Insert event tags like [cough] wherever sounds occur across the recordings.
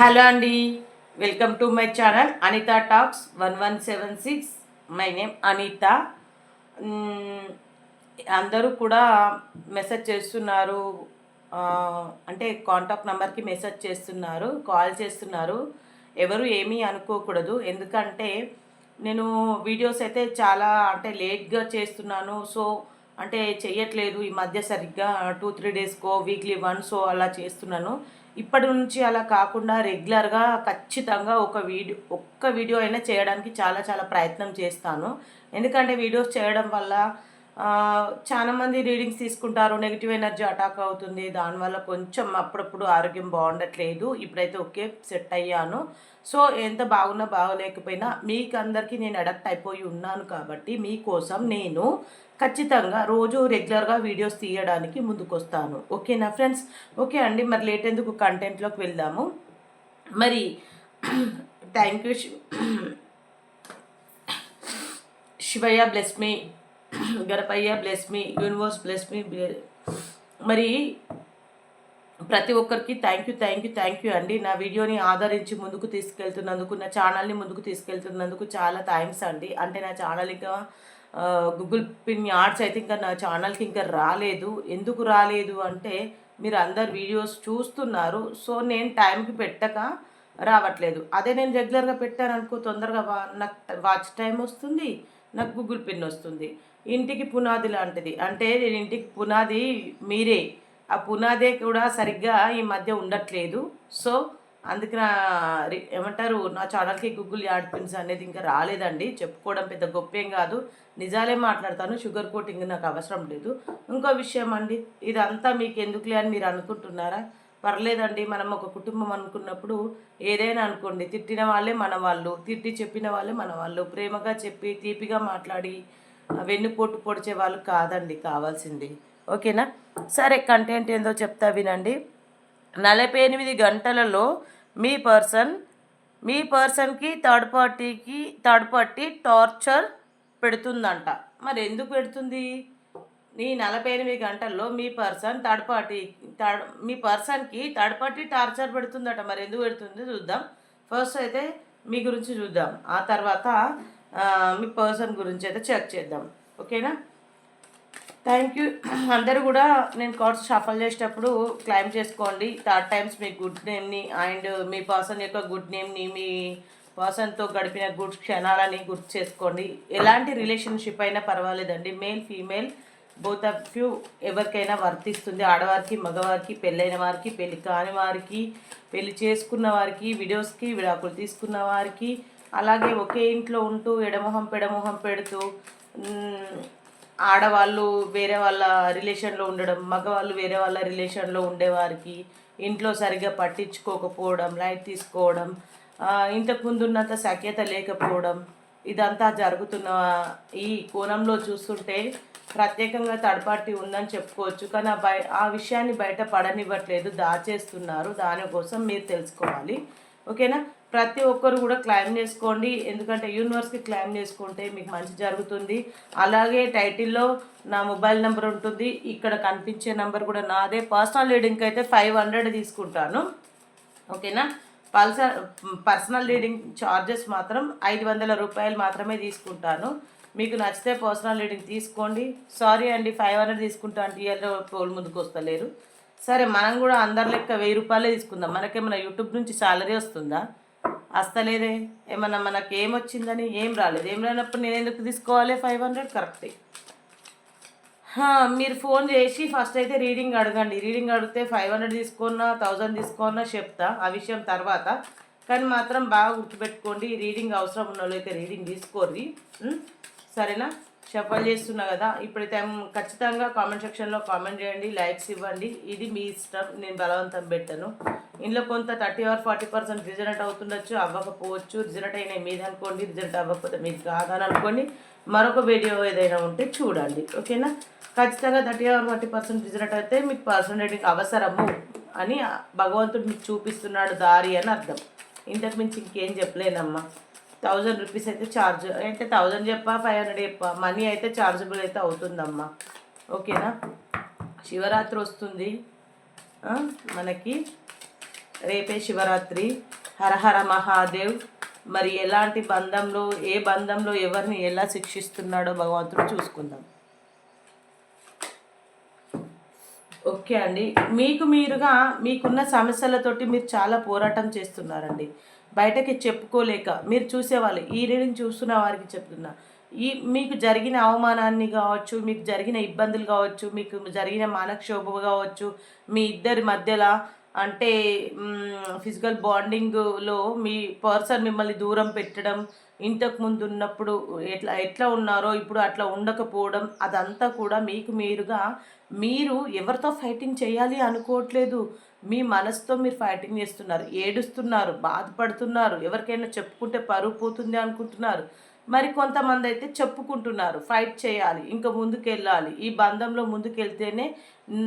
Hello అండి. Welcome to my channel Anitha talks one one seven six. My name Anitha. అందరూ కూడా message చేస్తున్నారు. అంటే కాంటాక్ట్ నెంబర్కి మెసేజ్ చేస్తున్నారు కాల్ చేస్తున్నారు. ఎవరు ఏమీ అనుకోకూడదు. ఎందుకంటే నేను వీడియోస్ అయితే చాలా అంటే లేట్గా చేస్తున్నాను. సో అంటే చేయట్లేదు ఈ మధ్య సరిగ్గా. టూ త్రీ డేస్కో వీక్లీ వన్స్ అలా చేస్తున్నాను. ఇప్పటి నుంచి అలా కాకుండా రెగ్యులర్గా ఖచ్చితంగా ఒక వీడియో ఒక్క వీడియో అయినా చేయడానికి చాలా చాలా ప్రయత్నం చేస్తాను. ఎందుకంటే వీడియోస్ చేయడం వల్ల చాలామంది రీడింగ్స్ తీసుకుంటారు నెగిటివ్ ఎనర్జీ అటాక్ అవుతుంది. దానివల్ల కొంచెం అప్పుడప్పుడు ఆరోగ్యం బాగుండట్లేదు. ఇప్పుడైతే ఓకే సెట్ అయ్యాను. సో ఎంత బాగున్నా బాగోలేకపోయినా మీకు అందరికీ నేను అడక్ట్ అయిపోయి ఉన్నాను కాబట్టి మీకోసం నేను ఖచ్చితంగా రోజు రెగ్యులర్గా వీడియోస్ తీయడానికి ముందుకు వస్తాను ఓకేనా ఫ్రెండ్స్? ఓకే అండి మరి లేట్ ఎందుకు కంటెంట్లోకి వెళ్దాము? మరి [clears throat] thank you Shivayya bless me [clears throat] Ganapayya bless me universe bless me మరి ప్రతి ఒక్కరికి thank you thank you thank you అండి. నా వీడియోని ఆదరించి ముందుకు తీసుకెళ్తున్నందుకు నా ఛానల్ని ముందుకు తీసుకెళ్తున్నందుకు చాలా థ్యాంక్స్ అండి. అంటే నా ఛానల్ ఇంకా గూగుల్ పిన్ యాడ్స్ అయితే ఇంకా నా ఛానల్కి ఇంకా రాలేదు. ఎందుకు రాలేదు అంటే మీరు అందరు వీడియోస్ చూస్తున్నారు. సో నేను టైంకి పెట్టక రావట్లేదు. అదే నేను రెగ్యులర్గా పెట్టాను అనుకో తొందరగా వా నాకు వాచ్ టైం వస్తుంది నాకు గూగుల్ పిన్ వస్తుంది. ఇంటికి పునాది లాంటిది. అంటే నేను ఇంటికి పునాది మీరే. ఆ పునాదే కూడా సరిగ్గా ఈ మధ్య ఉండట్లేదు. సో అందుకే నా రి- ఏమంటారు నా ఛానల్కి గూగుల్ యాడ్ పిన్స్ అనేది ఇంకా రాలేదండి. చెప్పుకోవడం పెద్ద గొప్పేం కాదు. నిజాలే మాట్లాడతాను. షుగర్ కోటింగ్ నాకు అవసరం లేదు. ఇంకో విషయం అండి. ఇదంతా మీకు ఎందుకులే అని మీరు అనుకుంటున్నారా? పర్లేదండి. మనం ఒక కుటుంబం అనుకున్నప్పుడు ఏదైనా అనుకోండి. తిట్టిన వాళ్ళే మన వాళ్ళు. తిట్టి చెప్పిన వాళ్ళే మన వాళ్ళు. ప్రేమగా చెప్పి తీపిగా మాట్లాడి వెన్నుపోటు పొడిచే వాళ్ళు కాదండి కావాల్సింది. ఓకేనా? సరే కంటెంట్ ఏందో చెప్తా వినండి. నలభై ఎనిమిది గంటలలో మీ పర్సన్ మీ పర్సన్కి థర్డ్ పార్టీకి థర్డ్ పార్టీ టార్చర్ పెడుతుందంట. మరి ఎందుకు పెడుతుంది? ఈ నలభై ఎనిమిది గంటల్లో మీ పర్సన్ థర్డ్ పార్టీ థర్డ్ మీ పర్సన్కి థర్డ్ పార్టీ టార్చర్ పెడుతుందట. మరి ఎందుకు పెడుతుంది? చూద్దాం. ఫస్ట్ అయితే మీ గురించి చూద్దాం. ఆ తర్వాత మీ పర్సన్ గురించి అయితే చెక్ చేద్దాం. ఓకేనా? థ్యాంక్ యూ అందరూ కూడా నేను కార్డ్స్ షఫల్ చేసేటప్పుడు క్లైమ్ చేసుకోండి. థర్డ్ టైమ్స్ మీ గుడ్ నేమ్ని అండ్ మీ పర్సన్ యొక్క గుడ్ నేమ్ని మీ పర్సన్తో గడిపిన గుడ్ క్షణాలని గుర్తు చేసుకోండి. ఎలాంటి రిలేషన్షిప్ అయినా పర్వాలేదండి. Male female both of you ఎవరికైనా వర్తిస్తుంది. ఆడవారికి మగవారికి పెళ్ళైన వారికి పెళ్ళి కాని వారికి పెళ్ళి చేసుకున్న వారికి వీడియోస్కి విడాకులు తీసుకున్న వారికి అలాగే ఒకే ఇంట్లో ఉంటూ ఎడమొహం పెడమొహం పెడుతూ ఆడవాళ్ళు వేరే వాళ్ళ రిలేషన్లో ఉండడం మగవాళ్ళు వేరే వాళ్ళ రిలేషన్లో ఉండేవారికి ఇంట్లో సరిగ్గా పట్టించుకోకపోవడం లైట్ తీసుకోవడం ఇంతకుముందు ఉన్నంత సఖ్యత లేకపోవడం ఇదంతా జరుగుతున్న ఈ కోణంలో చూస్తుంటే ప్రత్యేకంగా థర్డ్ పార్టీ ఉందని చెప్పుకోవచ్చు. కానీ ఆ బయ ఆ విషయాన్ని బయట పడనివ్వట్లేదు. దాచేస్తున్నారు. దానికోసం మీరు తెలుసుకోవాలి. ఓకేనా? ప్రతి ఒక్కరు కూడా క్లైమ్ చేసుకోండి. ఎందుకంటే యూనివర్స్కి క్లైమ్ చేసుకుంటే మీకు మంచి జరుగుతుంది. అలాగే టైటిల్లో నా మొబైల్ నెంబర్ ఉంటుంది. ఇక్కడ కనిపించే నెంబర్ కూడా నాదే. పర్సనల్ రీడింగ్కి అయితే ఫైవ్ హండ్రెడ్ తీసుకుంటాను. ఓకేనా? పల్సర్ పర్సనల్ రీడింగ్ ఛార్జెస్ మాత్రం ఐదు వందల రూపాయలు మాత్రమే తీసుకుంటాను. మీకు నచ్చితే పర్సనల్ రీడింగ్ తీసుకోండి. సారీ అండి ఫైవ్ హండ్రెడ్ తీసుకుంటా అంటే ఇయర్లో పోల్ ముందుకు వస్తలేరు. సరే మనం కూడా అందరి లెక్క వెయ్యి రూపాయలే తీసుకుందాం. మనకేమైనా యూట్యూబ్ నుంచి సాలరీ వస్తుందా? వస్తలేదే ఏమన్నా మనకి ఏమొచ్చిందని ఏం రాలేదు. ఏం రానప్పుడు నేను ఎందుకు తీసుకోవాలి? ఫైవ్ హండ్రెడ్ కరెక్టే. మీరు ఫోన్ చేసి ఫస్ట్ అయితే రీడింగ్ అడగండి. రీడింగ్ అడిగితే ఫైవ్ హండ్రెడ్ తీసుకున్నా థౌజండ్ తీసుకున్నా చెప్తా ఆ విషయం తర్వాత. కానీ మాత్రం బాగా గుర్తుపెట్టుకోండి రీడింగ్ అవసరం ఉన్న వాళ్ళు అయితే రీడింగ్ తీసుకోర్రి. సరేనా? షఫల్ చేస్తున్నా కదా ఇప్పుడైతే ఖచ్చితంగా కామెంట్ సెక్షన్లో కామెంట్ చేయండి లైక్స్ ఇవ్వండి. ఇది మీ ఇష్టం నేను బలవంతం పెట్టాను. ఇందులో కొంత thirty or forty percent result అవుతుండొచ్చు అవ్వకపోవచ్చు. రిజల్ట్ అయినా మీది అనుకోండి రిజల్ట్ అవ్వకపోతే మీది కాదని అనుకోండి మరొక వీడియో ఏదైనా ఉంటే చూడండి ఓకేనా? ఖచ్చితంగా thirty or forty percent result అయితే మీకు పర్సన్ రేటింగ్ అవసరము అని భగవంతుడు మీకు చూపిస్తున్నాడు దారి అని అర్థం. ఇంతకు మించి ఇంకేం చెప్పలేనమ్మా. థౌజండ్ రూపీస్ అయితే ఛార్జ్ అంటే థౌజండ్ చెప్పా ఫైవ్ హండ్రెడ్ చెప్పా. మనీ అయితే ఛార్జబుల్ అయితే అవుతుందమ్మా. ఓకేనా శివరాత్రి వస్తుంది. మనకి రేపే శివరాత్రి. హరహర మహాదేవ్. మరి ఎలాంటి బంధంలో ఏ బంధంలో ఎవరిని ఎలా శిక్షిస్తున్నాడో భగవంతుడు చూసుకుందాం. ఓకే అండి. మీకు మీరుగా మీకున్న సమస్యలతోటి మీరు చాలా పోరాటం చేస్తున్నారండి. బయటకి చెప్పుకోలేక మీరు చూసేవాళ్ళు ఈ రీడింగ్ చూస్తున్న వారికి చెప్తున్నా. ఈ మీకు జరిగిన అవమానాన్ని కావచ్చు మీకు జరిగిన ఇబ్బందులు కావచ్చు మీకు జరిగిన మానక్షోభ కావచ్చు మీ ఇద్దరి మధ్యలో అంటే ఫిజికల్ బాండింగ్లో మీ పర్సన్ మిమ్మల్ని దూరం పెట్టడం ఇంతకు ముందు ఉన్నప్పుడు ఎట్లా ఎట్లా ఉన్నారో ఇప్పుడు అట్లా ఉండకపోవడం అదంతా కూడా మీకు మీరుగా మీరు ఎవరితో ఫైటింగ్ చేయాలి అనుకోవట్లేదు. మీ మనసుతో మీరు ఫైటింగ్ చేస్తున్నారు ఏడుస్తున్నారు బాధపడుతున్నారు ఎవరికైనా చెప్పుకుంటే పరువు పోతుంది అనుకుంటున్నారు. మరి కొంతమంది అయితే చెప్పుకుంటున్నారు ఫైట్ చేయాలి ఇంకా ముందుకెళ్ళాలి. ఈ బంధంలో ముందుకెళ్తేనే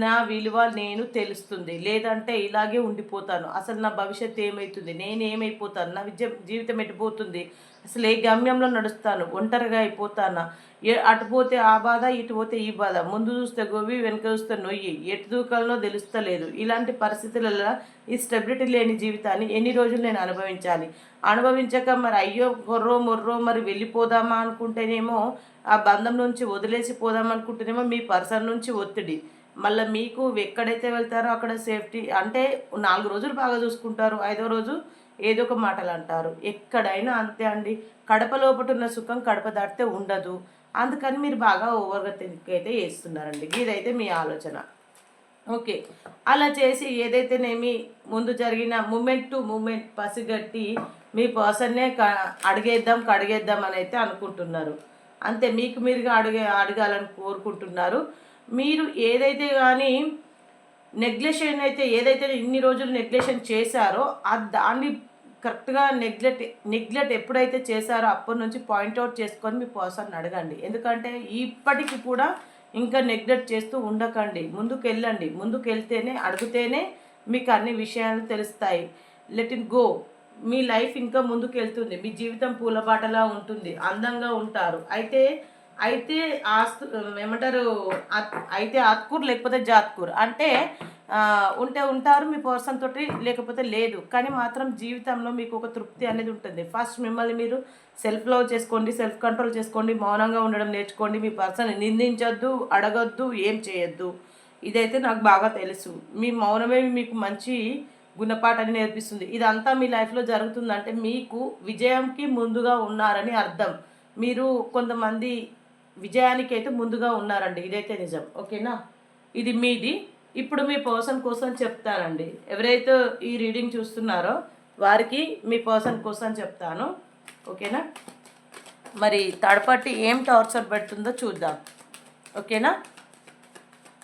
నా విలువ నేను తెలుస్తుంది. లేదంటే ఇలాగే ఉండిపోతాను. అసలు నా భవిష్యత్తు ఏమవుతుంది నేను ఏమైపోతాను నా విద్య జీవితం ఎట్టిపోతుంది అసలు ఏ గమ్యంలో నడుస్తాను ఒంటరిగా అయిపోతానా? ఏ అటు పోతే ఆ బాధ ఇటు పోతే ఈ బాధ. ముందు చూస్తే గోవి వెనుక చూస్తే నొయ్యి. ఎటు దూకాలనో తెలుస్తలేదు. ఇలాంటి పరిస్థితులలో ఈ స్టెబిలిటీ లేని జీవితాన్ని ఎన్ని రోజులు నేను అనుభవించాలి? అనుభవించక మరి అయ్యో కొర్రో మొర్రో మరి వెళ్ళిపోదామా అనుకుంటేనేమో ఆ బంధం నుంచి వదిలేసి పోదాం అనుకుంటేనేమో మీ పర్సన్ నుంచి ఒత్తిడి. మళ్ళీ మీకు ఎక్కడైతే వెళ్తారో అక్కడ సేఫ్టీ అంటే నాలుగు రోజులు బాగా చూసుకుంటారు ఐదో రోజు ఏదో ఒక మాటలు అంటారు. ఎక్కడైనా అంతే అండి. కడప లోపట ఉన్న సుఖం కడప దాటితే ఉండదు. అందుకని మీరు బాగా ఓవర్గా థింక్ అయితే చేస్తున్నారండి. ఇదైతే మీ ఆలోచన. ఓకే. అలా చేసి ఏదైతేనేమి ముందు జరిగిన మూమెంట్ టు మూమెంట్ పసిగట్టి మీ పర్సన్నే క అడిగేద్దాం కడిగేద్దాం అని అయితే అనుకుంటున్నారు. అంతే మీకు మీరుగా అడిగే అడగాలని కోరుకుంటున్నారు. మీరు ఏదైతే కానీ నెగ్లెషన్ అయితే ఏదైతే ఇన్ని రోజులు నెగ్లెషన్ చేశారో ఆ దాన్ని కరెక్ట్గా నెగ్లెట్ నెగ్లెట్ ఎప్పుడైతే చేశారో అప్పటి నుంచి పాయింట్అవుట్ చేసుకొని మీ పర్సన్ అడగండి. ఎందుకంటే ఇప్పటికి కూడా ఇంకా నెగ్లెక్ట్ చేస్తూ ఉండకండి. ముందుకు వెళ్ళండి ముందుకు వెళ్తేనే అడిగితేనే మీకు అన్ని విషయాలు తెలుస్తాయి. లెట్ ఇట్ గో మీ లైఫ్ ఇంకా ముందుకు వెళ్తుంది మీ జీవితం పూలబాటలా ఉంటుంది. అందంగా ఉంటారు. అయితే అయితే ఆస్తు ఏమంటారు అయితే ఆత్కూర్ లేకపోతే జాత్కూర్. అంటే ఉంటే ఉంటారు మీ పర్సన్ తోటి లేకపోతే లేదు. కానీ మాత్రం జీవితంలో మీకు ఒక తృప్తి అనేది ఉంటుంది. ఫస్ట్ మిమ్మల్ని మీరు సెల్ఫ్ లవ్ చేసుకోండి సెల్ఫ్ కంట్రోల్ చేసుకోండి మౌనంగా ఉండడం నేర్చుకోండి. మీ పర్సన్ నిందించొద్దు అడగొద్దు ఏం చేయొద్దు. ఇదైతే నాకు బాగా తెలుసు. మీ మౌనమే మీకు మంచి గుణపాఠాన్ని నేర్పిస్తుంది. ఇదంతా మీ లైఫ్లో జరుగుతుందంటే మీకు విజయంకి ముందుగా ఉన్నారని అర్థం. మీరు కొంతమంది విజయానికైతే ముందుగా ఉన్నారండి. ఇదైతే నిజం. ఓకేనా? ఇది మీది. ఇప్పుడు మీ పర్సన్ కోసం చెప్తానండి. ఎవరైతే ఈ రీడింగ్ చూస్తున్నారో వారికి మీ పర్సన్ కోసం చెప్తాను. ఓకేనా? మరి థర్డ్ ఏం టార్చర్ పెడుతుందో చూద్దాం. ఓకేనా?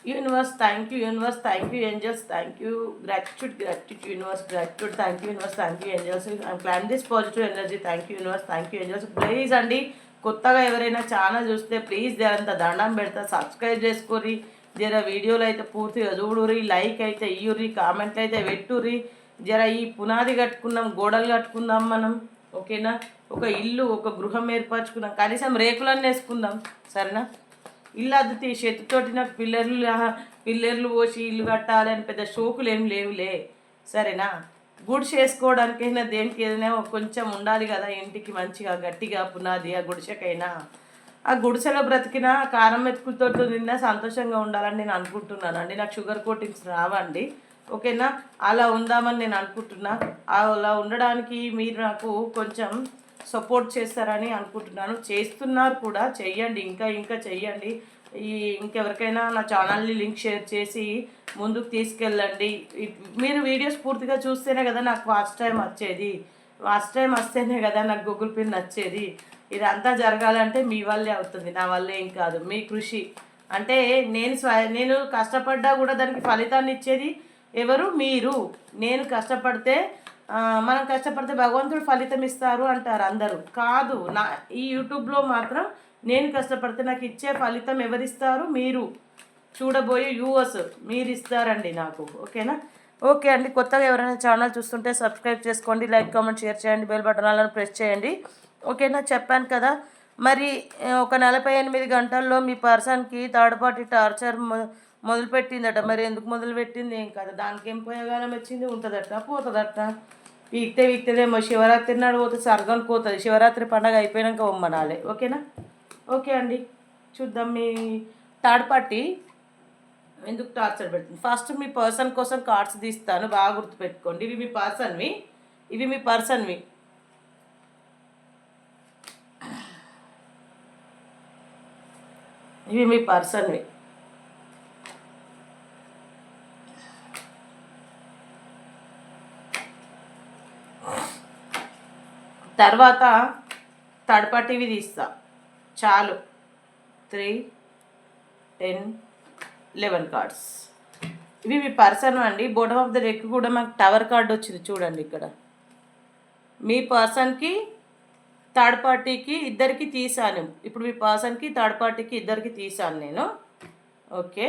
Universe thank you universe thank you angels thank you gratitude gratitude universe gratitude thank you universe thank you angels I plan this positive energy thank you universe thank you angels please అండి కొత్తగా ఎవరైనా channel చూస్తే please జరంత దండం పెడతా subscribe చేసుకోర్రి. జర వీడియోలు అయితే పూర్తిగా చూడుర్రి లైక్ అయితే ఇయ్యుర్రి కామెంట్లు అయితే పెట్టుర్రి. జర ఈ పునాది కట్టుకున్నాం గోడలు కట్టుకుందాం మనం ఓకేనా? ఒక ఇల్లు ఒక గృహం ఏర్పరచుకున్నాం. కనీసం రేకులన్నీ వేసుకుందాం సరేనా? ఇల్లు అద్దుతి చేతితోటి నాకు పిల్లర్లు పిల్లర్లు పోసి ఇల్లు కట్టాలి అని పెద్ద షోకులు ఏం లేవులే సరేనా? గుడి వేసుకోవడానికైనా దేనికి ఏదైనా కొంచెం ఉండాలి కదా ఇంటికి మంచిగా గట్టిగా పునాది ఆ గుడిసెకైనా ఆ గుడిసెలో బ్రతికిన కారం మెతుకులతో నిన్న సంతోషంగా ఉండాలని నేను అనుకుంటున్నాను అండి నాకు షుగర్ కోటింగ్స్ రావండి. ఓకేనా? అలా ఉందామని నేను అనుకుంటున్నా. అలా ఉండడానికి మీరు నాకు కొంచెం సపోర్ట్ చేస్తారని అనుకుంటున్నాను. చేస్తున్నారు కూడా చెయ్యండి. ఇంకా ఇంకా చెయ్యండి. ఈ ఇంకెవరికైనా నా ఛానల్ని లింక్ షేర్ చేసి ముందుకు తీసుకెళ్ళండి. మీరు వీడియోస్ పూర్తిగా చూస్తేనే కదా నాకు ఫాస్ట్ టైం వచ్చేది. వాచ్ టైం వస్తేనే కదా నాకు గూగుల్ పిన్ నచ్చేది. ఇదంతా జరగాలంటే మీ వల్లే అవుతుంది నా వల్లే ఏం కాదు. మీ కృషి. అంటే నేను స్వ నేను కష్టపడ్డా కూడా దానికి ఫలితాన్ని ఇచ్చేది ఎవరు? మీరు. నేను కష్టపడితే మనం కష్టపడితే భగవంతుడు ఫలితం ఇస్తారు అంటారు అందరూ. కాదు నా ఈ యూట్యూబ్లో మాత్రం నేను కష్టపడితే నాకు ఇచ్చే ఫలితం ఎవరిస్తారు? మీరు. చూడబోయే యూవర్స్ మీరు ఇస్తారండి నాకు. ఓకేనా? ఓకే అండి. కొత్తగా ఎవరైనా ఛానల్ చూస్తుంటే సబ్స్క్రైబ్ చేసుకోండి లైక్ కామెంట్ షేర్ చేయండి బెల్ బటన్ అలా ప్రెస్ చేయండి. ఓకేనా? చెప్పాను కదా. మరి ఒక నలభై ఎనిమిది గంటల్లో మీ పర్సన్కి థర్డ్ పార్టీ టార్చర్ మొదలుపెట్టిందట. మరి ఎందుకు మొదలుపెట్టింది? ఏం కదా? దానికి ఏం పోయగానం వచ్చింది? ఉంటుందట పోతుందట. వీక్తే వీక్తేదేమో శివరాత్రి నాడు పోతే సర్గం పోతుంది శివరాత్రి పండగ అయిపోయాక ఉమ్మనాలి ఓకేనా? ఓకే అండి. చూద్దాం మీ థర్డ్ పార్టీ ఎందుకు టార్చర్ పెడుతుంది? ఫస్ట్ మీ పర్సన్ కోసం కార్డ్స్ తీస్తాను బాగా గుర్తుపెట్టుకోండి. ఇవి మీ పర్సన్వి ఇవి మీ పర్సన్వి. ఇవి మీ పర్సన్వి. తర్వాత థర్డ్ పార్టీవి తీస్తాను చాలు. త్రీ టెన్ లెవెన్ కార్డ్స్ ఇవి మీ పర్సన్ అండి. బోటమ్ ఆఫ్ ద డెక్ కూడా మాకు టవర్ కార్డ్ వచ్చింది చూడండి ఇక్కడ. మీ పర్సన్కి థర్డ్ పార్టీకి ఇద్దరికి తీసాను. ఇప్పుడు మీ పర్సన్కి థర్డ్ పార్టీకి ఇద్దరికి తీసాను నేను. ఓకే.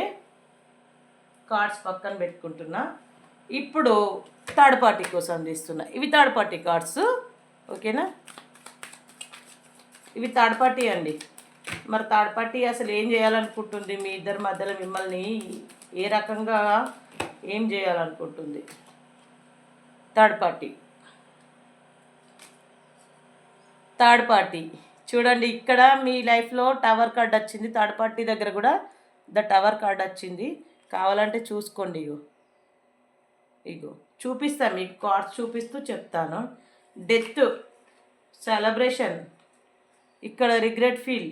కార్డ్స్ పక్కన పెట్టుకుంటున్నా. ఇప్పుడు థర్డ్ పార్టీ కోసం తీస్తున్నా. ఇవి థర్డ్ పార్టీ కార్డ్స్ ఓకేనా? ఇవి థర్డ్ పార్టీ అండి. మరి థర్డ్ పార్టీ అసలు ఏం చేయాలనుకుంటుంది? మీ ఇద్దరి మధ్యలో మిమ్మల్ని ఏ రకంగా ఏం చేయాలనుకుంటుంది? Third party. Third party. చూడండి ఇక్కడ మీ లైఫ్లో టవర్ కార్డ్ వచ్చింది. థర్డ్ పార్టీ దగ్గర కూడా ద టవర్ కార్డ్ వచ్చింది. కావాలంటే చూసుకోండి ఇగో. ఇగో. చూపిస్తాను మీకు. కార్డ్స్ చూపిస్తూ చెప్తాను. Death celebration. ఇక్కడ రిగ్రెట్ ఫీల్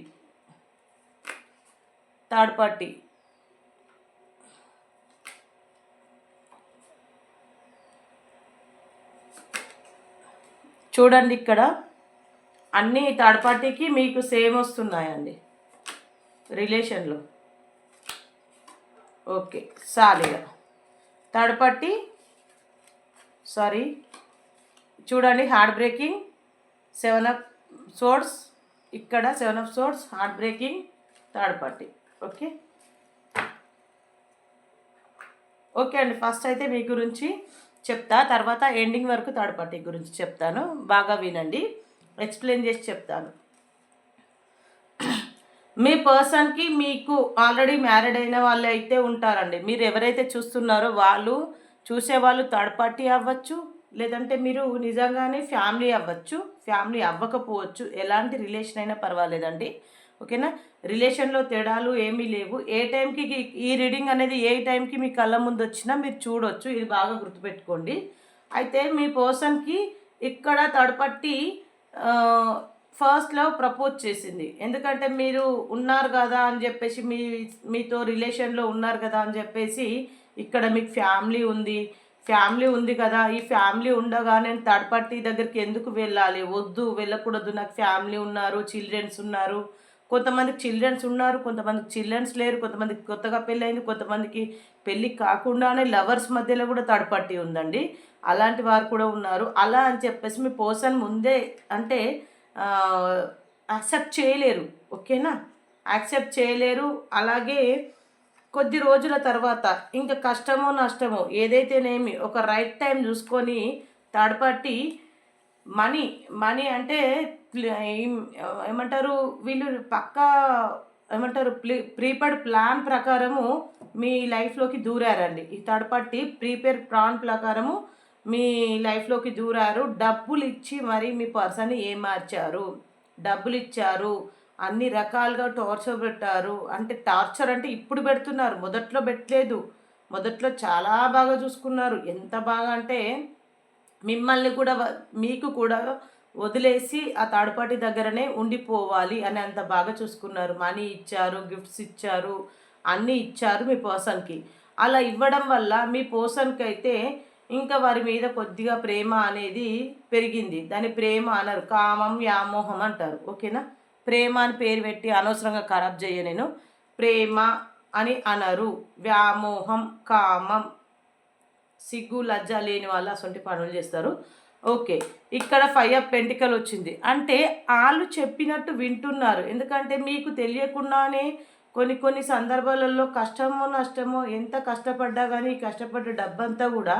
థర్డ్ పార్టీ చూడండి ఇక్కడ. అన్ని థర్డ్ పార్టీకి మీకు సేమ్ వస్తున్నాయండి. రిలేషన్లో ఓకే సాలిగా థర్డ్ పార్టీ సారీ చూడండి heart breaking seven of swords ఇక్కడ seven of swords heart breaking third party okay okay అండి ఫస్ట్ అయితే మీ గురించి చెప్తా. తర్వాత ఎండింగ్ వరకు థర్డ్ పార్టీ గురించి చెప్తాను. బాగా వినండి. ఎక్స్ప్లెయిన్ చేసి చెప్తాను. మీ పర్సన్కి మీకు ఆల్రెడీ మ్యారీడ్ అయిన వాళ్ళు అయితే ఉంటారండి. మీరు ఎవరైతే చూస్తున్నారో వాళ్ళు చూసేవాళ్ళు థర్డ్ పార్టీ అవ్వచ్చు లేదంటే మీరు నిజంగానే ఫ్యామిలీ అవ్వచ్చు ఫ్యామిలీ అవ్వకపోవచ్చు ఎలాంటి రిలేషన్ అయినా పర్వాలేదండి. ఓకేనా? రిలేషన్లో తేడాలు ఏమీ లేవు. ఏ టైంకి ఈ రీడింగ్ అనేది ఏ టైంకి మీ కళ్ళ ముందు వచ్చినా మీరు చూడొచ్చు. ఇది బాగా గుర్తుపెట్టుకోండి. అయితే మీ పర్సన్కి ఇక్కడ తడపట్టి ఫస్ట్లో ప్రపోజ్ చేసింది. ఎందుకంటే మీరు ఉన్నారు కదా అని చెప్పేసి మీ మీతో రిలేషన్లో ఉన్నారు కదా అని చెప్పేసి ఇక్కడ మీకు ఫ్యామిలీ ఉంది. ఫ్యామిలీ ఉంది కదా ఈ ఫ్యామిలీ ఉండగా నేను థర్డ్ పార్టీ దగ్గరికి ఎందుకు వెళ్ళాలి? వద్దు వెళ్ళకూడదు నాకు ఫ్యామిలీ ఉన్నారు చిల్డ్రన్స్ ఉన్నారు. కొంతమందికి చిల్డ్రన్స్ ఉన్నారు కొంతమందికి చిల్డ్రన్స్ లేరు కొంతమందికి కొత్తగా పెళ్ళైంది కొంతమందికి పెళ్ళి కాకుండానే లవర్స్ మధ్యలో కూడా థర్డ్ పార్టీ ఉందండి. అలాంటి వారు కూడా ఉన్నారు. అలా అని చెప్పేసి మీ పర్సన్ ముందే అంటే యాక్సెప్ట్ చేయలేరు. ఓకేనా? యాక్సెప్ట్ చేయలేరు. అలాగే కొద్ది రోజుల తర్వాత ఇంకా కష్టమో నష్టమో ఏదైతేనేమి ఒక రైట్ టైం చూసుకొని థర్డ్ పార్టీ మనీ మనీ అంటే ఏమంటారు వీళ్ళు పక్కా ఏమంటారు ప్రీ ప్రీపెయిడ్ ప్లాన్ ప్రకారము మీ లైఫ్లోకి దూరారండి. ఈ థర్డ్ పార్టీ ప్రీపెయిడ్ ప్లాన్ ప్రకారము మీ లైఫ్లోకి దూరారు. డబ్బులు ఇచ్చి మరి మీ పర్సన్ని ఏమార్చారు డబ్బులు ఇచ్చారు అన్ని రకాలుగా టార్చర్ పెట్టారు. అంటే టార్చర్ అంటే ఇప్పుడు పెడుతున్నారు. మొదట్లో పెట్టలేదు. మొదట్లో చాలా బాగా చూసుకున్నారు. ఎంత బాగా అంటే మిమ్మల్ని కూడా మీకు కూడా వదిలేసి ఆ తాడుపాటి దగ్గరనే ఉండిపోవాలి అని అంత బాగా చూసుకున్నారు. మనీ ఇచ్చారు గిఫ్ట్స్ ఇచ్చారు అన్నీ ఇచ్చారు మీ పర్సన్కి అలా ఇవ్వడం వల్ల మీ పర్సన్కి అయితే ఇంకా వారి మీద కొద్దిగా ప్రేమ అనేది పెరిగింది. దాని ప్రేమ అనరు. కామం వ్యామోహం అంటారు. ఓకేనా? ప్రేమ అని పేరు పెట్టి అనవసరంగా ఖరాబ్ చేయ నేను. ప్రేమ అని అనరు. వ్యామోహం కామం సిగ్గు లజ్జ లేని వాళ్ళు అసలు పనులు చేస్తారు. ఓకే. ఇక్కడ ఫైవ్ ఆఫ్ పెంటికల్ వచ్చింది. అంటే వాళ్ళు చెప్పినట్టు వింటున్నారు. ఎందుకంటే మీకు తెలియకుండానే కొన్ని కొన్ని సందర్భాలలో కష్టమో నష్టమో ఎంత కష్టపడ్డా కానీ కష్టపడ్డ డబ్బంతా కూడా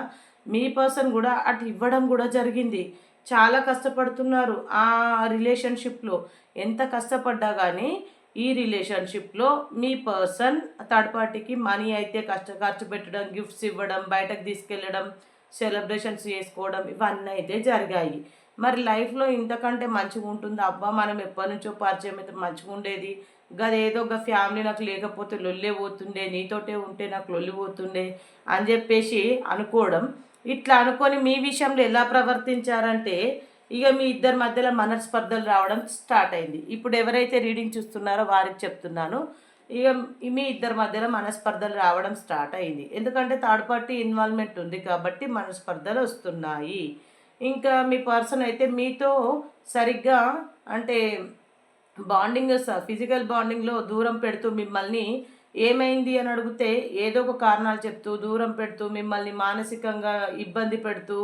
మీ పర్సన్ కూడా అటు ఇవ్వడం కూడా జరిగింది. చాలా కష్టపడుతున్నారు ఆ రిలేషన్షిప్లో. ఎంత కష్టపడ్డా కానీ ఈ రిలేషన్షిప్లో మీ పర్సన్ థర్డ్ పార్టీకి మనీ అయితే కష్ట ఖర్చు పెట్టడం గిఫ్ట్స్ ఇవ్వడం బయటకు తీసుకెళ్ళడం సెలబ్రేషన్స్ చేసుకోవడం ఇవన్నీ అయితే జరిగాయి. మరి లైఫ్లో ఇంతకంటే మంచిగా ఉంటుంది? అబ్బా! మనం ఎప్పటి నుంచో పరిచయం అయితే మంచిగా ఉండేది. గదేదో ఒక ఫ్యామిలీ నాకు లేకపోతే లొల్లే పోతుండే నీతోటే ఉంటే నాకు లొల్లి పోతుండే అని చెప్పేసి అనుకోవడం ఇట్లా అనుకొని మీ విషయంలో ఎలా ప్రవర్తించారంటే ఇక మీ ఇద్దరి మధ్యలో మనస్పర్ధలు రావడం స్టార్ట్ అయింది. ఇప్పుడు ఎవరైతే రీడింగ్ చూస్తున్నారో వారికి చెప్తున్నాను. ఇక మీ ఇద్దరి మధ్యలో మనస్పర్ధలు రావడం స్టార్ట్ అయింది. ఎందుకంటే థర్డ్ పార్టీ ఇన్వాల్వ్మెంట్ ఉంది కాబట్టి మనస్పర్ధలు వస్తున్నాయి. ఇంకా మీ పర్సన్ అయితే మీతో సరిగ్గా అంటే బాండింగ్ ఫిజికల్ బాండింగ్లో దూరం పెడుతూ మిమ్మల్ని ఏమైంది అని అడిగితే ఏదో ఒక కారణాలు చెప్తూ దూరం పెడుతూ మిమ్మల్ని మానసికంగా ఇబ్బంది పెడుతూ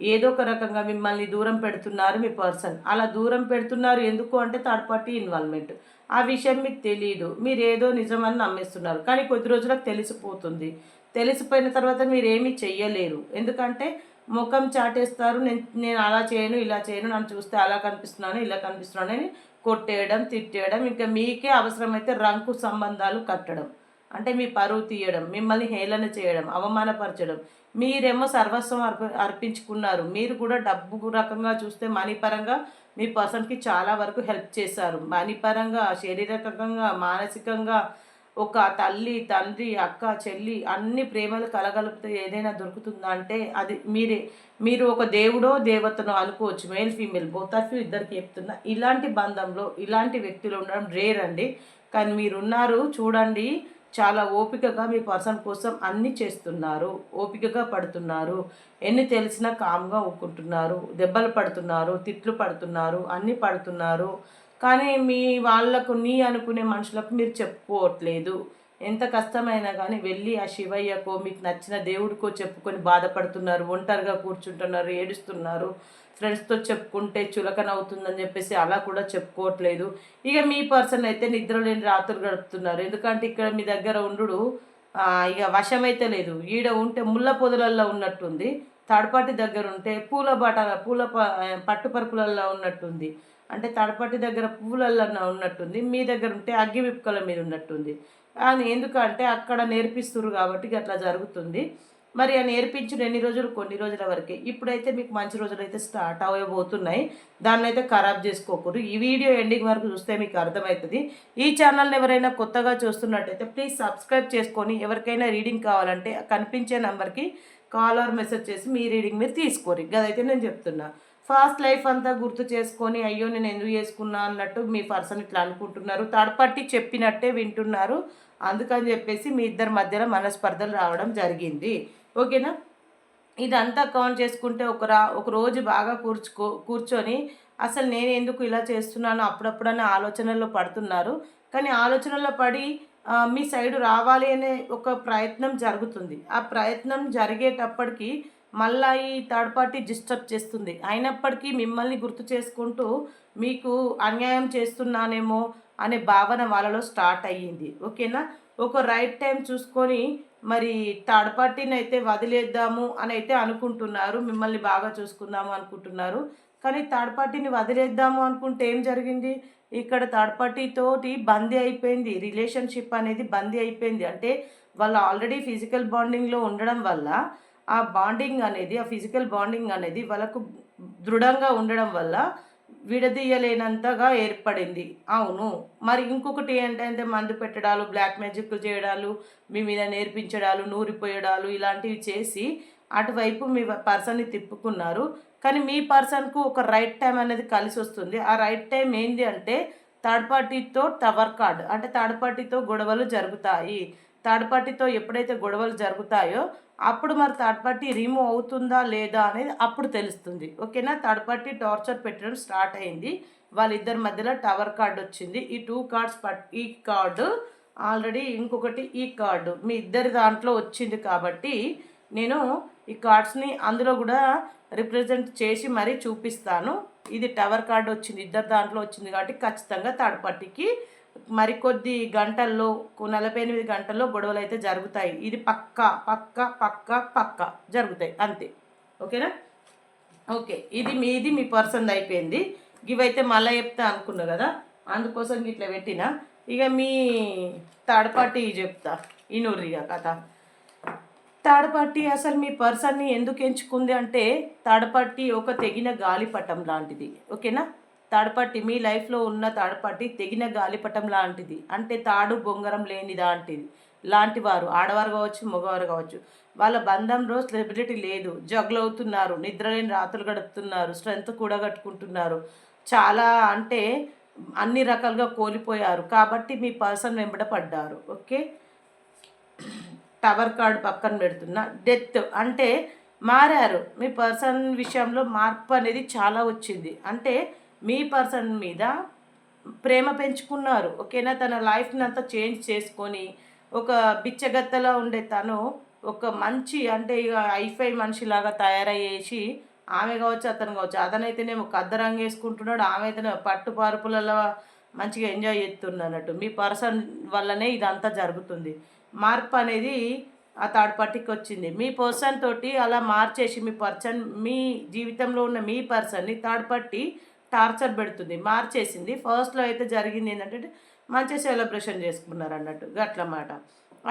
ఏదో ఒక రకంగా మిమ్మల్ని దూరం పెడుతున్నారు మీ పర్సన్. అలా దూరం పెడుతున్నారు ఎందుకు అంటే థర్డ్ పార్టీ ఇన్వాల్వ్మెంట్. ఆ విషయం మీకు తెలియదు మీరు ఏదో నిజమని నమ్మేస్తున్నారు. కానీ కొద్ది రోజులకు తెలిసిపోతుంది. తెలిసిపోయిన తర్వాత మీరు ఏమీ చెయ్యలేరు. ఎందుకంటే ముఖం చాటేస్తారు. నేను నేను అలా చేయను ఇలా చేయను నన్ను చూస్తే అలా కనిపిస్తున్నాను ఇలా కనిపిస్తున్నాను అని కొట్టేయడం తిట్టేయడం ఇంకా మీకే అవసరమైతే రంకు సంబంధాలు కట్టడం. అంటే మీ పరువు తీయడం మిమ్మల్ని హేళన చేయడం అవమానపరచడం. మీరేమో సర్వస్వం అర్ప అర్పించుకున్నారు. మీరు కూడా డబ్బు రకంగా చూస్తే మనీ పరంగా మీ పర్సన్కి చాలా వరకు హెల్ప్ చేశారు. మనీ పరంగా శారీరకంగా మానసికంగా ఒక తల్లి తండ్రి అక్క చెల్లి అన్ని ప్రేమలు కలగలిపితే ఏదైనా దొరుకుతుందా అంటే అది మీరే. మీరు ఒక దేవుడో దేవతనో అనుకోవచ్చు. మేల్ ఫీమేల్ బోత్ ఇద్దరికి చెప్తున్నా. ఇలాంటి బంధంలో ఇలాంటి వ్యక్తులు ఉండడం రేర్ అండి. కానీ మీరున్నారు చూడండి చాలా ఓపికగా మీ పర్సన్ కోసం అన్ని చేస్తున్నారు. ఓపికగా పడుతున్నారు. ఎన్ని తెలిసినా కామ్గా ఒప్పుకుంటున్నారు దెబ్బలు పడుతున్నారు తిట్లు పడుతున్నారు అన్నీ పడుతున్నారు. కానీ మీ వాళ్ళకు నీ అనుకునే మనుషులకు మీరు చెప్పుకోవట్లేదు. ఎంత కష్టమైనా కానీ వెళ్ళి ఆ శివయ్యకో మీకు నచ్చిన దేవుడికో చెప్పుకొని బాధపడుతున్నారు. ఒంటరిగా కూర్చుంటున్నారు ఏడుస్తున్నారు. ఫ్రెండ్స్తో చెప్పుకుంటే చులకన అవుతుందని చెప్పేసి అలా కూడా చెప్పుకోవట్లేదు. ఇక మీ పర్సన్ అయితే నిద్ర లేని రాత్రులు గడుపుతున్నారు. ఎందుకంటే ఇక్కడ మీ దగ్గర ఉండు ఇక వశమైతే లేదు. ఈడ ఉంటే ముళ్ళ పొదలల్లో ఉన్నట్టుంది. తడపాటి దగ్గర ఉంటే పూల బాట పూల పట్టుపరుపులల్లో ఉన్నట్టుంది. అంటే తడపటి దగ్గర పువ్వులల్లో ఉన్నట్టుంది మీ దగ్గర ఉంటే అగ్గి విప్కల మీద ఉన్నట్టుంది. అని ఎందుకంటే అక్కడ నేర్పిస్తున్నారు కాబట్టి అట్లా జరుగుతుంది. మరి ఆ నేర్పించిన ఎన్ని రోజులు? కొన్ని రోజుల వరకే. ఇప్పుడైతే మీకు మంచి రోజులు అయితే స్టార్ట్ అవ్వబోతున్నాయి దాన్ని అయితే ఖరాబ్ చేసుకోకూడదు ఈ వీడియో ఎండింగ్ వరకు చూస్తే మీకు అర్థమవుతుంది ఈ ఛానల్ని ఎవరైనా కొత్తగా చూస్తున్నట్టయితే ప్లీజ్ సబ్స్క్రైబ్ చేసుకొని ఎవరికైనా రీడింగ్ కావాలంటే కనిపించే నెంబర్కి కాల్ ఆర్ మెసేజ్ చేసి మీ రీడింగ్ మీరు తీసుకోరు. గదైతే నేను చెప్తున్నా. ఫాస్ట్ లైఫ్ అంతా గుర్తు చేసుకొని అయ్యో నేను ఎందుకు చేసుకున్నా అన్నట్టు మీ పర్సన్ ఇట్లా అనుకుంటున్నారు. థర్డ్ పార్టీ చెప్పినట్టే వింటున్నారు. అందుకని చెప్పేసి మీ ఇద్దరి మధ్యలో మనస్పర్ధలు రావడం జరిగింది. ఓకేనా? ఇదంతా కౌంట్ చేసుకుంటే ఒక రా ఒక రోజు బాగా కూర్చుకో కూర్చొని అసలు నేను ఎందుకు ఇలా చేస్తున్నాను అప్పుడప్పుడనే ఆలోచనల్లో పడుతున్నారు. కానీ ఆలోచనలో పడి మీ సైడ్ రావాలి అనే ఒక ప్రయత్నం జరుగుతుంది. ఆ ప్రయత్నం జరిగేటప్పటికి మళ్ళా ఈ థర్డ్ పార్టీ డిస్టర్బ్ చేస్తుంది. అయినప్పటికీ మిమ్మల్ని గుర్తు చేసుకుంటూ మీకు అన్యాయం చేస్తున్నానేమో అనే భావన వాళ్ళలో స్టార్ట్ అయ్యింది. ఓకేనా? ఒక రైట్ టైం చూసుకొని మరి థర్డ్ పార్టీని అయితే వదిలేద్దాము అని అయితే అనుకుంటున్నారు. మిమ్మల్ని బాగా చూసుకుందాము అనుకుంటున్నారు. కానీ థర్డ్ పార్టీని వదిలేద్దాము అనుకుంటే ఏం జరిగింది? ఇక్కడ థర్డ్ పార్టీతోటి బందీ అయిపోయింది. రిలేషన్షిప్ అనేది బందీ అయిపోయింది. అంటే వాళ్ళు ఆల్రెడీ ఫిజికల్ బాండింగ్లో ఉండడం వల్ల ఆ బాండింగ్ అనేది ఆ ఫిజికల్ బాండింగ్ అనేది వాళ్ళకు దృఢంగా ఉండడం వల్ల విడదీయలేనంతగా ఏర్పడింది. అవును. మరి ఇంకొకటి ఏంటంటే మందు పెట్టడాలు బ్లాక్ మ్యాజిక్లు చేయడాలు మీ మీద నేర్పించడాలు నూరిపోయడాలు ఇలాంటివి చేసి అటువైపు మీ పర్సన్ని తిప్పుకున్నారు. కానీ మీ పర్సన్కు ఒక రైట్ టైం అనేది కలిసి వస్తుంది ఆ రైట్ టైం ఏంటి అంటే థర్డ్ పార్టీతో టవర్ కార్డ్ అంటే థర్డ్ పార్టీతో గొడవలు జరుగుతాయి. థర్డ్ పార్టీతో ఎప్పుడైతే గొడవలు జరుగుతాయో అప్పుడు మరి థర్డ్ పార్టీ రిమూవ్ అవుతుందా లేదా అనేది అప్పుడు తెలుస్తుంది. ఓకేనా? థర్డ్ పార్టీ టార్చర్ పెట్టడం స్టార్ట్ అయింది. వాళ్ళిద్దరి మధ్యలో టవర్ కార్డు వచ్చింది. ఈ టూ కార్డ్స్ పట్ ఈ కార్డు ఆల్రెడీ ఇంకొకటి ఈ కార్డు మీ ఇద్దరి దాంట్లో వచ్చింది కాబట్టి నేను ఈ కార్డ్స్ని అందులో కూడా రిప్రజెంట్ చేసి మరీ చూపిస్తాను. ఇది టవర్ కార్డు వచ్చింది. ఇద్దరు దాంట్లో వచ్చింది కాబట్టి ఖచ్చితంగా థర్డ్ పార్టీకి మరికొద్ది గంటల్లో నలభై ఎనిమిది గంటల్లో గొడవలు అయితే జరుగుతాయి. ఇది పక్క పక్క పక్క పక్క జరుగుతాయి. అంతే. ఓకేనా? ఓకే. ఇది మీది మీ పర్సన్ అయిపోయింది. ఇవైతే మళ్ళీ చెప్తా అనుకున్నా కదా? అందుకోసం ఇట్లా పెట్టిన. ఇక మీ థర్డ్ పార్టీ చెప్తా. ఇనుర్రిగా కథ. థర్డ్ పార్టీ అసలు మీ పర్సన్ని ఎందుకు ఎంచుకుంది అంటే థర్డ్ పార్టీ ఒక తెగిన గాలిపటం లాంటిది. ఓకేనా? థర్డ్ పార్టీ మీ లైఫ్లో ఉన్న థర్డ్ పార్టీ తెగిన గాలిపటం లాంటిది. అంటే తాడు బొంగరం లేని లాంటిది లాంటి వారు ఆడవారు కావచ్చు మగవారు కావచ్చు. వాళ్ళ బంధంలో స్టెబిలిటీ లేదు. జగ్లవుతున్నారు నిద్రలేని రాత్రులు గడుపుతున్నారు. స్ట్రెంత్ కూడా కట్టుకుంటున్నారు. చాలా అంటే అన్ని రకాలుగా కోల్పోయారు. కాబట్టి మీ పర్సన్ వెంబడ పడ్డారు. ఓకే? టవర్ కార్డు పక్కన పెడుతున్నా. డెత్ అంటే మారారు. మీ పర్సన్ విషయంలో మార్పు అనేది చాలా వచ్చింది. అంటే మీ పర్సన్ మీద ప్రేమ పెంచుకున్నారు. ఓకేనా? తన లైఫ్ని అంతా చేంజ్ చేసుకొని ఒక బిచ్చగత్తలా ఉండే తను ఒక మంచి అంటే ఇక ఐఫై మనిషిలాగా తయారయ్యేసి ఆమె కావచ్చు అతను కావచ్చు అతనైతేనేమో కద్దరంగా వేసుకుంటున్నాడు. ఆమె అయితేనే పట్టు పారుపులలో మంచిగా ఎంజాయ్ చేస్తుంది అన్నట్టు మీ పర్సన్ వల్లనే ఇదంతా జరుగుతుంది. మార్పు అనేది ఆ థర్డ్ పార్టీకి వచ్చింది. మీ పర్సన్ తోటి అలా మార్చేసి మీ పర్సన్ మీ జీవితంలో ఉన్న మీ పర్సన్ని థర్డ్ పార్టీ టార్చర్ పెడుతుంది మార్చేసింది. ఫస్ట్లో అయితే జరిగింది ఏంటంటే మంచిగా సెలబ్రేషన్ చేసుకున్నారు అన్నట్టు గట్లమాట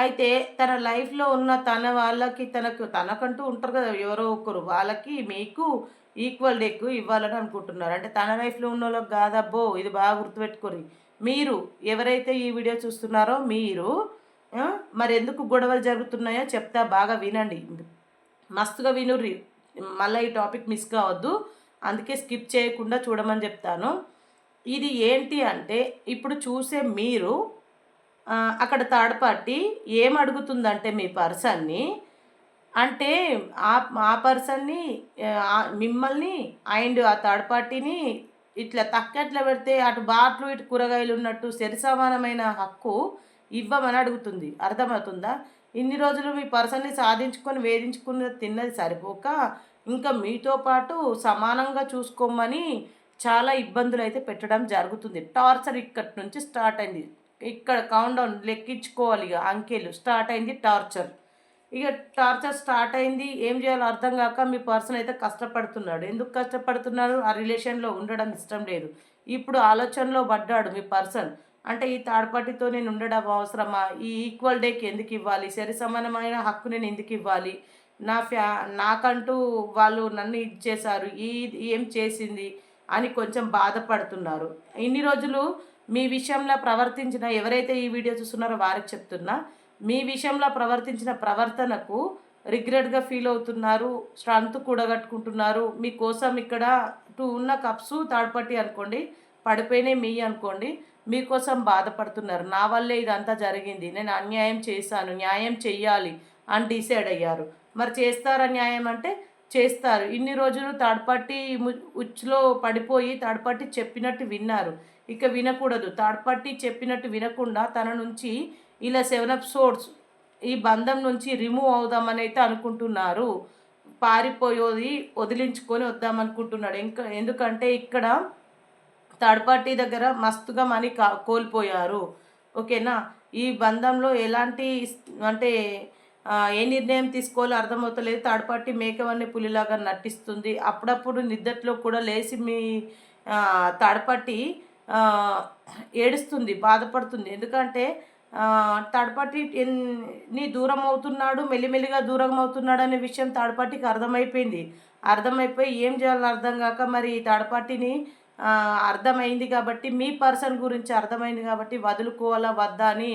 అయితే తన లైఫ్లో ఉన్న తన వాళ్ళకి తనకు తనకంటూ ఉంటారు కదా ఎవరో ఒకరు. వాళ్ళకి మీకు ఈక్వల్ డెక్ ఇవ్వాలని అనుకుంటున్నారు. అంటే తన లైఫ్లో ఉన్న వాళ్ళకి కాదబ్బో ఇది బాగా గుర్తుపెట్టుకోరి. మీరు ఎవరైతే ఈ వీడియో చూస్తున్నారో మీరు మరి ఎందుకు గొడవలు జరుగుతున్నాయో చెప్తా బాగా వినండి. మస్తుగా వినుర్రి. మళ్ళీ ఈ టాపిక్ మిస్ కావద్దు. అందుకే స్కిప్ చేయకుండా చూడమని చెప్తాను. ఇది ఏంటి అంటే ఇప్పుడు చూసే మీరు అక్కడ థర్డ్ పార్టీ ఏం అడుగుతుందంటే మీ పర్సన్ని అంటే ఆ ఆ పర్సన్ని మిమ్మల్ని అండ్ ఆ థర్డ్ పార్టీని ఇట్లా తక్కట్లా పెడితే అటు బాట్లు ఇటు కూరగాయలు ఉన్నట్టు సరిసమానమైన హక్కు ఇవ్వమని అడుగుతుంది. అర్థమవుతుందా? ఇన్ని రోజులు మీ పర్సన్ని సాధించుకొని వేధించుకుని తిన్నది సరిపోక ఇంకా మీతో పాటు సమానంగా చూసుకోమని చాలా ఇబ్బందులు అయితే పెట్టడం జరుగుతుంది. టార్చర్ ఇక్కడి నుంచి స్టార్ట్ అయింది. ఇక్కడ కౌంట్ డౌన్ లెక్కించుకోవాలి ఇక అంకెలు. స్టార్ట్ అయింది టార్చర్. ఇక టార్చర్ స్టార్ట్ అయింది. ఏం చేయాలో అర్థం కాక మీ పర్సన్ అయితే కష్టపడుతున్నాడు. ఎందుకు కష్టపడుతున్నాడు? ఆ రిలేషన్లో ఉండడం ఇష్టం లేదు. ఇప్పుడు ఆలోచనలో పడ్డాడు మీ పర్సన్. అంటే ఈ థర్డ్ పార్టీతో నేను ఉండడం అవసరమా? ఈ ఈక్వల్ డేకి ఎందుకు ఇవ్వాలి? సరి సమానమైన హక్కు నేను ఎందుకు ఇవ్వాలి? నా ఫ్యా నాకంటూ వాళ్ళు నన్ను ఇచ్చేశారు ఈ ఏం చేసింది అని కొంచెం బాధపడుతున్నారు. ఇన్ని రోజులు మీ విషయంలో ప్రవర్తించిన ఎవరైతే ఈ వీడియో చూస్తున్నారో వారికి చెప్తున్నా మీ విషయంలో ప్రవర్తించిన ప్రవర్తనకు రిగ్రెట్గా ఫీల్ అవుతున్నారు స్ట్రెంత్ కూడగట్టుకుంటున్నారు. మీకోసం ఇక్కడ టూ ఉన్న కప్స్ థర్డ్ పార్టీ అనుకోండి పడిపోయినాయి మీ అనుకోండి మీకోసం బాధపడుతున్నారు. నా వల్లే ఇదంతా జరిగింది నేను అన్యాయం చేశాను న్యాయం చెయ్యాలి అని డిసైడ్ అయ్యారు. మరి చేస్తారా న్యాయం అంటే చేస్తారు. ఇన్ని రోజులు థర్డ్ పార్టీ ఉచ్చులో పడిపోయి థర్డ్ పార్టీ చెప్పినట్టు విన్నారు. ఇక వినకూడదు. థర్డ్ పార్టీ చెప్పినట్టు వినకుండా తన నుంచి ఇలా సెవెన్ అప్ సోర్స్ ఈ బంధం నుంచి రిమూవ్ అవుదామని అయితే అనుకుంటున్నారు. పారిపోయేది వదిలించుకొని వద్దామనుకుంటున్నాడు ఇంకా ఎందుకంటే ఇక్కడ థర్డ్ పార్టీ దగ్గర మస్తుగా మనీ కా కోల్పోయారు. ఓకేనా? ఈ బంధంలో ఎలాంటి అంటే ఏ నిర్ణయం తీసుకోవాలో అర్థమవుతలేదు. థర్డ్ పార్టీ మేకవన్నీ పులిలాగా నటిస్తుంది. అప్పుడప్పుడు నిద్దట్లో కూడా లేచి మీ థర్డ్ పార్టీ ఏడుస్తుంది బాధపడుతుంది. ఎందుకంటే థర్డ్ పార్టీ నీ దూరం అవుతున్నాడు మెల్లిమెల్లిగా దూరం అవుతున్నాడు అనే విషయం థర్డ్ పార్టీకి అర్థమైపోయింది. అర్థమైపోయి ఏం చేయాలో అర్థం కాక మరి థర్డ్ పార్టీని అర్థమైంది కాబట్టి మీ పర్సన్ గురించి అర్థమైంది కాబట్టి వదులుకోవాలా వద్దా అని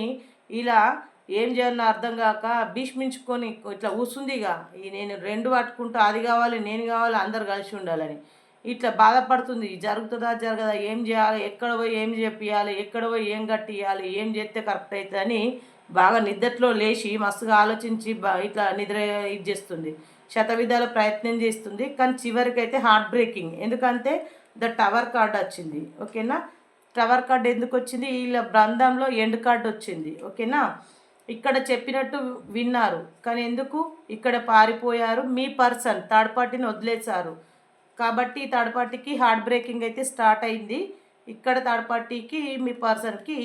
ఇలా ఏం చేయాలో అర్థం కాక భీష్మించుకొని ఇట్లా కూర్చుందిగా నేను రెండు పట్టుకుంటూ అది కావాలి నేను కావాలి అందరు కలిసి ఉండాలని. ఇట్లా బాధపడుతుంది. జరుగుతుందా? జరగదా? ఏం చేయాలి? ఎక్కడ పోయి ఏం చెప్పియాలి ఎక్కడ పోయి ఏం కట్టియాలి ఏం చేస్తే కరెక్ట్ అవుతుందని బాగా నిద్రలో లేచి మస్తుగా ఆలోచించి ఇట్లా నిద్ర ఇది చేస్తుంది. శతవిధాల ప్రయత్నం చేస్తుంది. కానీ చివరికి అయితే హార్ట్ బ్రేకింగ్ ఎందుకంటే ద టవర్ కార్డ్ వచ్చింది. ఓకేనా? టవర్ కార్డ్ ఎందుకు వచ్చింది? వీళ్ళ బృందంలో ఎండ్ కార్డ్ వచ్చింది. ఓకేనా? ఇక్కడ చెప్పినట్టు విన్నారు. కానీ ఎందుకు? ఇక్కడ పారిపోయారు. మీ పర్సన్ థర్డ్ పార్టీని వదిలేశారు. కాబట్టి థర్డ్ పార్టీకి హార్ట్ బ్రేకింగ్ అయితే స్టార్ట్ అయింది. ఇక్కడ థర్డ్ పార్టీకి మీ పర్సన్కి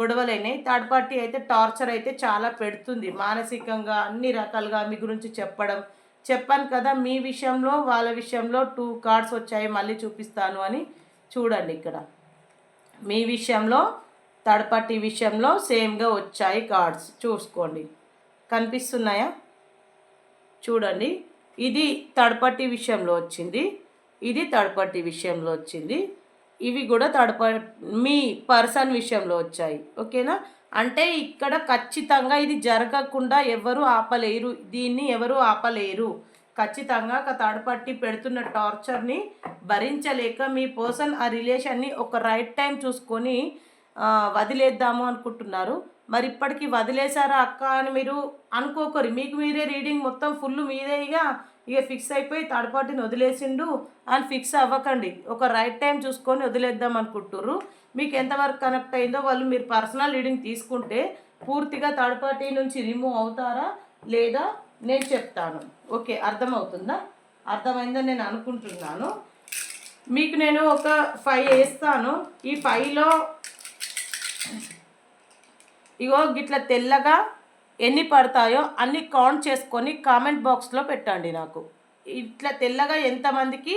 గొడవలైనాయి. థర్డ్ పార్టీ అయితే టార్చర్ అయితే చాలా పెడుతుంది. మానసికంగా అన్ని రకాలుగా మీ గురించి చెప్పడం. చెప్పాను కదా మీ విషయంలో వాళ్ళ విషయంలో టూ కార్డ్స్ వచ్చాయి. మళ్ళీ చూపిస్తాను అని చూడండి ఇక్కడ. మీ విషయంలో థర్డ్ పార్టీ విషయంలో సేమ్గా వచ్చాయి కార్డ్స్. చూసుకోండి. కనిపిస్తున్నాయా? చూడండి. ఇది థర్డ్ పార్టీ విషయంలో వచ్చింది. ఇది థర్డ్ పార్టీ విషయంలో వచ్చింది. ఇవి కూడా థర్డ్ పార్టీ మీ పర్సన్ విషయంలో వచ్చాయి. ఓకేనా? అంటే ఇక్కడ ఖచ్చితంగా ఇది జరగకుండా ఎవరు ఆపలేరు. దీన్ని ఎవరు ఆపలేరు. ఖచ్చితంగా ఒక థర్డ్ పార్టీ పెడుతున్న టార్చర్ని భరించలేక మీ పర్సన్ ఆ రిలేషన్ని ఒక రైట్ టైం చూసుకొని వదిలేద్దాము అనుకుంటున్నారు. మరి ఇప్పటికీ వదిలేశారా అక్క అని మీరు అనుకోకరు. మీకు మీరే రీడింగ్ మొత్తం ఫుల్ మీదే ఇక ఇక ఫిక్స్ అయిపోయి థర్డ్ పార్టీని వదిలేసిండు అని ఫిక్స్ అవ్వకండి. ఒక రైట్ టైం చూసుకొని వదిలేద్దాం అనుకుంటుర్రు. మీకు ఎంతవరకు కనెక్ట్ అయిందో వాళ్ళు మీరు పర్సనల్ రీడింగ్ తీసుకుంటే పూర్తిగా థర్డ్ పార్టీ నుంచి రిమూవ్ అవుతారా లేదా నేను చెప్తాను. ఓకే అర్థమవుతుందా? అర్థమైందని నేను అనుకుంటున్నాను. మీకు నేను ఒక ఫైవ్ వేస్తాను. ఈ ఫైవ్లో ఇగో గిట్ల తెల్లగా ఎన్ని పడతాయో అన్ని కౌంట్ చేసుకొని కామెంట్ బాక్స్లో పెట్టండి నాకు. ఇట్లా తెల్లగా ఎంతమందికి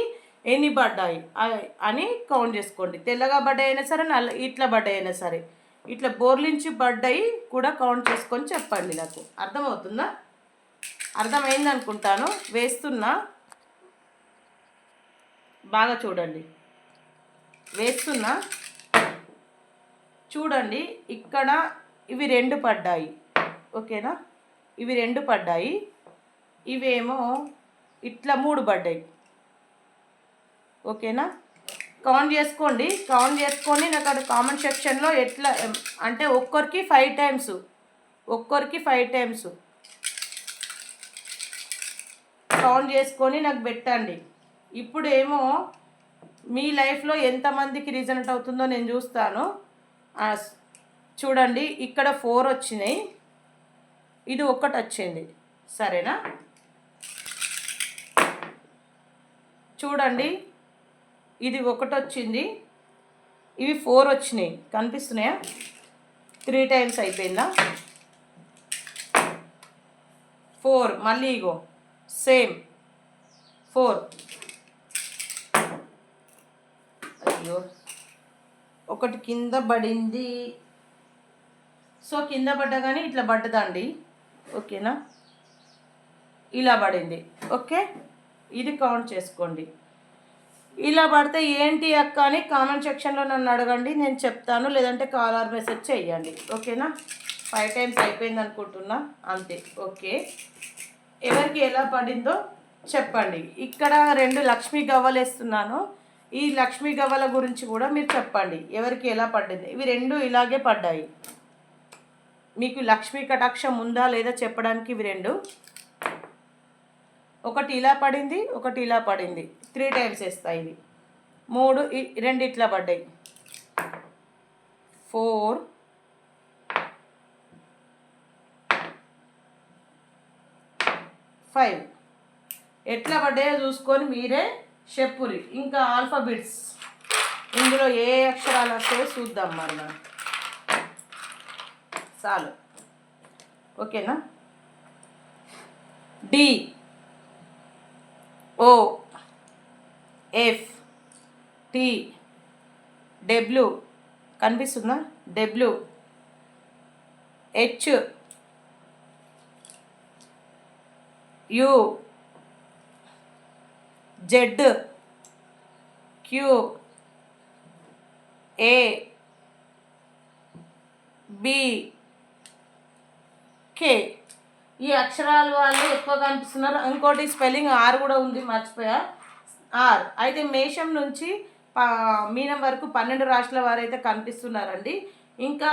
ఎన్ని పడ్డాయి అని కౌంట్ చేసుకోండి. తెల్లగా పడ్డాయి అయినా సరే నల్ల ఇట్లా పడ్డాయి అయినా సరే. ఇట్లా బోర్లించి పడ్డాయి కూడా కౌంట్ చేసుకొని చెప్పండి నాకు. అర్థమవుతుందా? అర్థమైంది అనుకుంటాను. వేస్తున్నా. బాగా చూడండి. వేస్తున్నా. చూడండి ఇక్కడ ఇవి రెండు పడ్డాయి. ఓకేనా? ఇవి రెండు పడ్డాయి. ఇవేమో ఇట్లా మూడు పడ్డాయి. ఓకేనా? కౌంట్ చేసుకోండి. కౌంట్ చేసుకొని నాకు అది కామెంట్ సెక్షన్లో ఎట్లా అంటే ఒక్కరికి ఫైవ్ టైమ్స్ ఒక్కరికి ఫైవ్ టైమ్స్ కౌంట్ చేసుకొని నాకు పెట్టండి. ఇప్పుడు ఏమో మీ లైఫ్లో ఎంతమందికి రిజల్ట్ అవుతుందో నేను చూస్తాను. చూడండి ఇక్కడ ఫోర్ వచ్చినాయి. ఇది ఒక్కటి వచ్చింది. సరేనా? చూడండి ఇది ఒకటి వచ్చింది. ఇవి ఫోర్ వచ్చినాయి. కనిపిస్తున్నాయా? త్రీ టైమ్స్ అయిపోయిందా? ఫోర్ మళ్ళీ ఇగో. సేమ్. ఫోర్. అయ్యో. ఒకటి కింద పడింది. సో కింద పడ్డగానే ఇట్లా పడ్డదండి. ఓకేనా? ఇలా పడింది. ఓకే? ఇది కౌంట్ చేసుకోండి. ఇలా పడితే ఏంటి అక్క అని కామెంట్ సెక్షన్లో నన్ను అడగండి. నేను చెప్తాను. లేదంటే కాలర్ మెసేజ్ చేయండి. ఓకేనా? ఫైవ్ టైమ్స్ అయిపోయింది అనుకుంటున్నా. అంతే. ఓకే? ఎవరికి ఎలా పడిందో చెప్పండి. ఇక్కడ రెండు లక్ష్మీ గవ్వలు వేస్తున్నాను ఈ లక్ష్మీ గవ్వల గురించి కూడా మీరు చెప్పండి. ఎవరికి ఎలా పడ్డది? ఇవి రెండు ఇలాగే పడ్డాయి. మీకు లక్ష్మీ కటాక్షం ఉందా లేదా చెప్పడానికి ఇవి రెండు. ఒకటి ఇలా పడింది ఒకటి ఇలా పడింది. త్రీ టైమ్స్ వేస్తాయి ఇవి. మూడు రెండు ఇట్లా పడ్డాయి. ఫోర్. ఫైవ్. ఎట్లా పడ్డాయో చూసుకొని మీరే షెప్పురి ఇంకా ఆల్ఫాబిట్స్. ఇందులో ఏ అక్షరాలు వస్తాయో చూద్దాం మరి మనం. చాలు. ఓకేనా? D. O. F. T. W. కనిపిస్తుందా? W. H. U. Z. Q A B K ఈ అక్షరాలు వాళ్ళు ఎక్కువ కనిపిస్తున్నారు. ఇంకోటి స్పెల్లింగ్ ఆర్ కూడా ఉంది మర్చిపోయా. ఆర్ అయితే మేషం నుంచి మీనం వరకు పన్నెండు రాష్ట్రాల వారైతే కనిపిస్తున్నారండి. ఇంకా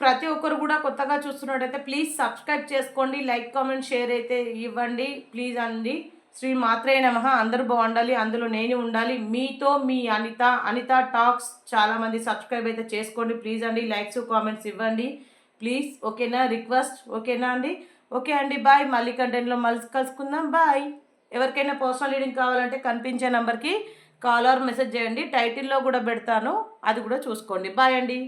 ప్రతి ఒక్కరు కూడా కొత్తగా చూస్తున్నట్టయితే ప్లీజ్ సబ్స్క్రైబ్ చేసుకోండి. లైక్ కామెంట్ షేర్ అయితే ఇవ్వండి. ప్లీజ్ అండి. శ్రీ మాత్రే నమ. అందరూ బాగుండాలి అందులో నేను ఉండాలి. మీతో మీ అనిత అనిత టాక్స్ చాలామంది సబ్స్క్రైబ్ అయితే చేసుకోండి. ప్లీజ్ అండి లైక్స్ కామెంట్స్ ఇవ్వండి. ప్లీజ్ ఓకేనా? రిక్వెస్ట్ ఓకేనా అండి? ఓకే అండి బాయ్. మళ్ళీ కంటెంట్లో మళ్ళీ కలుసుకుందాం. బాయ్. ఎవరికైనా పర్సనల్ రీడింగ్ కావాలంటే కనిపించే నెంబర్కి కాల్ ఆర్ మెసేజ్ చేయండి. టైటిల్లో కూడా పెడతాను. అది కూడా చూసుకోండి. బాయ్ అండి.